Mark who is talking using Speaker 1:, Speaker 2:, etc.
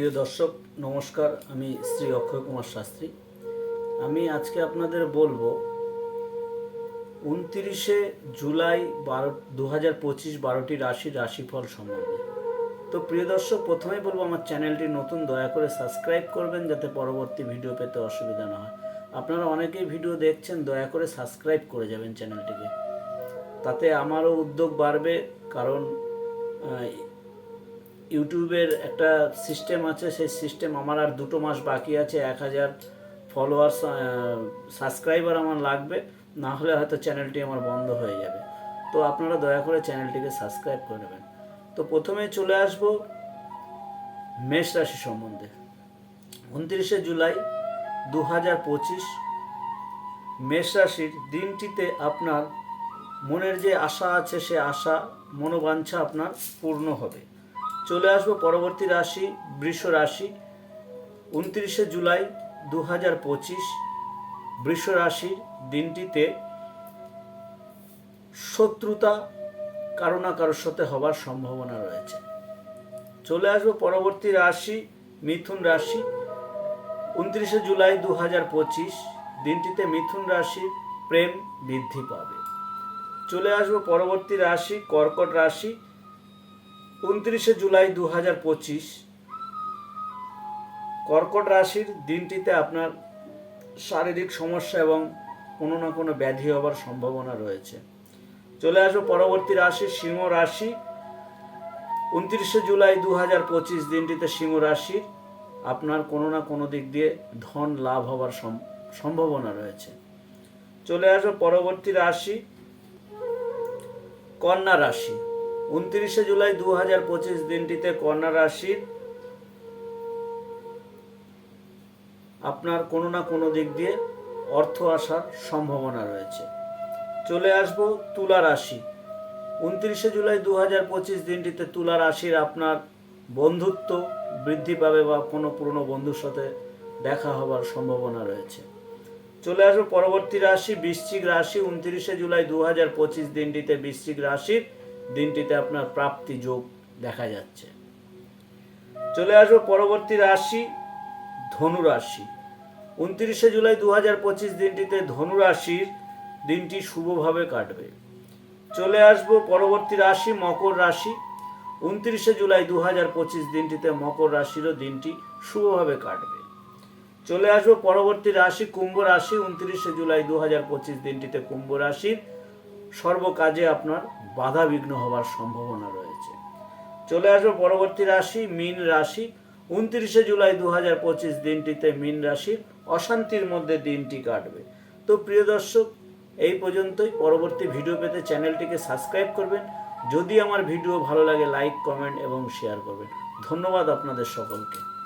Speaker 1: প্রিয় দর্শক, নমস্কার। আমি শ্রী অক্ষয় কুমার শাস্ত্রী। আমি আজকে আপনাদের বলব, উনতিরিশে জুলাই বারো দু হাজার পঁচিশ বারোটি রাশির রাশিফল সম্বন্ধে। তো প্রিয় দর্শক, প্রথমেই বলব, আমার চ্যানেলটি নতুন, দয়া করে সাবস্ক্রাইব করবেন যাতে পরবর্তী ভিডিও পেতে অসুবিধা না হয়। আপনারা অনেকেই ভিডিও দেখছেন, দয়া করে সাবস্ক্রাইব করে যাবেন চ্যানেলটিকে। তাতে আমারও উদ্যোগ বাড়বে, কারণ ইউটিউবের একটা সিস্টেম আছে, সেই সিস্টেম আমার আর দুটো মাস বাকি আছে, এক হাজার ফলোয়ার সাবস্ক্রাইবার আমার লাগবে, না হলে হয়তো চ্যানেলটি আমার বন্ধ হয়ে যাবে। তো আপনারা দয়া করে চ্যানেলটিকে সাবস্ক্রাইব করে নেবেন। তো প্রথমে চলে আসব মেষ রাশি সম্বন্ধে। উনত্রিশে জুলাই দু হাজার পঁচিশ মেষ রাশির দিনটিতে আপনার মনের যে আশা আছে, সে আশা, মনোবাঞ্ছা আপনার পূর্ণ হবে। চলে আসব পরবর্তী রাশি, বৃষ রাশি। উনত্রিশে জুলাই দু হাজার পঁচিশ, বৃষ রাশির দিনটিতে শত্রুতা কারও না কারোর সাথে হবার সম্ভাবনা রয়েছে। চলে আসব পরবর্তী রাশি, মিথুন রাশি। উনত্রিশে জুলাই দু হাজার পঁচিশ, দিনটিতে মিথুন রাশির প্রেম বৃদ্ধি পাবে। চলে আসব পরবর্তী রাশি, কর্কট রাশি। উনত্রিশে জুলাই দু হাজার পঁচিশ। কর্কট রাশির দিনটিতে আপনার শারীরিক সমস্যা এবং কোনো না কোনো ব্যাধি হবার সম্ভাবনা রয়েছে। চলে আসব পরবর্তী রাশি, সিংহ রাশি। উনত্রিশে জুলাই দু হাজার পঁচিশ দিনটিতে সিংহ রাশির আপনার কোনো না কোনো দিক দিয়ে ধন লাভ হবার সম- সম্ভাবনা রয়েছে। চলে আসব পরবর্তী রাশি, কন্যা রাশি। উনত্রিশে জুলাই দু হাজার পঁচিশ দিনটিতে কন্যা রাশির আপনার কোনো না কোনো দিক দিয়ে অর্থ আসার সম্ভাবনা রয়েছে। চলে আসব তুলা রাশি। উনত্রিশে জুলাই দু হাজার পঁচিশ দিনটিতে তুলা রাশির আপনার বন্ধুত্ব বৃদ্ধি পাবে বা কোনো পুরনো বন্ধুর সাথে দেখা হবার সম্ভাবনা রয়েছে। চলে আসব পরবর্তী রাশি, বৃশ্চিক রাশি। উনত্রিশে জুলাই দু হাজার পঁচিশ দিনটিতে বৃশ্চিক রাশির দিনটিতে আপনার প্রাপ্তি যোগ দেখা যাচ্ছে। চলে আসব পরবর্তী রাশি ধনু রাশি উনত্রিশে জুলাই দু হাজার পঁচিশ দিনটিতে ধনু রাশির দিনটি শুভভাবে কাটবে। চলে আসব পরবর্তী রাশি, মকর রাশি। উনত্রিশে জুলাই দু হাজার পঁচিশ দিনটিতে মকর রাশিরও দিনটি শুভভাবে কাটবে। চলে আসব পরবর্তী রাশি, কুম্ভ রাশি। উনত্রিশে জুলাই দু হাজার পঁচিশ দিনটিতে কুম্ভ রাশির সর্বকাজে আপনার বাধা বিঘ্ন হবার সম্ভাবনা রয়েছে। চলে আসব পরবর্তী রাশি, মীন রাশি। উনত্রিশে জুলাই দু হাজার পঁচিশ দিনটিতে মীন রাশির অশান্তির মধ্যে দিনটি কাটবে। তো প্রিয় দর্শক, এই পর্যন্তই। পরবর্তী ভিডিও পেতে চ্যানেলটিকে সাবস্ক্রাইব করবেন। যদি আমার ভিডিও ভালো লাগে, লাইক, কমেন্ট এবং শেয়ার করবেন। ধন্যবাদ আপনাদের সকলকে।